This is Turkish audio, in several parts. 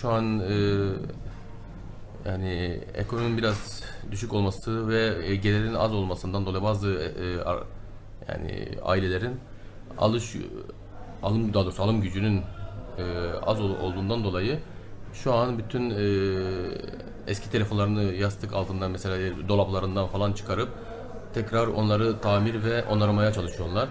şu an e, yani ekonominin biraz düşük olması ve e, gelirin az olmasından dolayı bazı e, ar- yani ailelerin alış alım daha doğrusu alım gücünün e, az ol- olduğundan dolayı şu an bütün e, eski telefonlarını yastık altından mesela e, dolaplarından falan çıkarıp tekrar onları tamir ve onarmaya çalışıyorlar.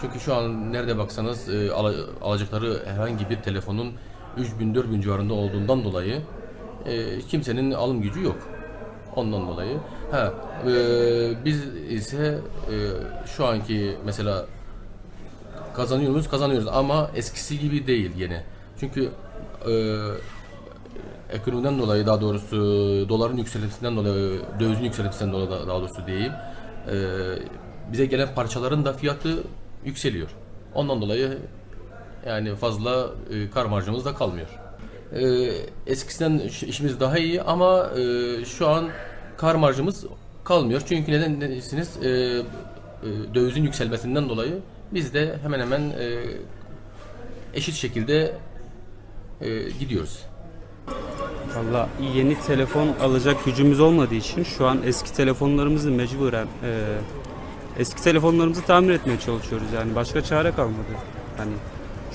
Çünkü şu an nerede baksanız e, ala- alacakları herhangi bir telefonun 3000-4000 civarında olduğundan dolayı e, kimsenin alım gücü yok. Ondan dolayı. Ha, e, biz ise e, şu anki mesela kazanıyoruz, kazanıyoruz ama eskisi gibi değil yine. Çünkü e, ekonomiden dolayı daha doğrusu doların yükselmesinden dolayı, dövizin yükselmesinden dolayı da- daha doğrusu diyeyim. e, bize gelen parçaların da fiyatı yükseliyor. Ondan dolayı yani fazla e, kar marjımız da kalmıyor. E, eskisinden işimiz daha iyi ama e, şu an kar marjımız kalmıyor. Çünkü neden dersiniz? E, e, dövizin yükselmesinden dolayı biz de hemen hemen e, eşit şekilde e, gidiyoruz. Valla yeni telefon alacak gücümüz olmadığı için şu an eski telefonlarımızı mecburen e, eski telefonlarımızı tamir etmeye çalışıyoruz yani başka çare kalmadı. Hani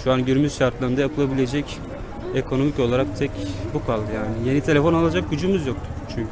şu an günümüz şartlarında yapılabilecek ekonomik olarak tek bu kaldı yani. Yeni telefon alacak gücümüz yoktu çünkü.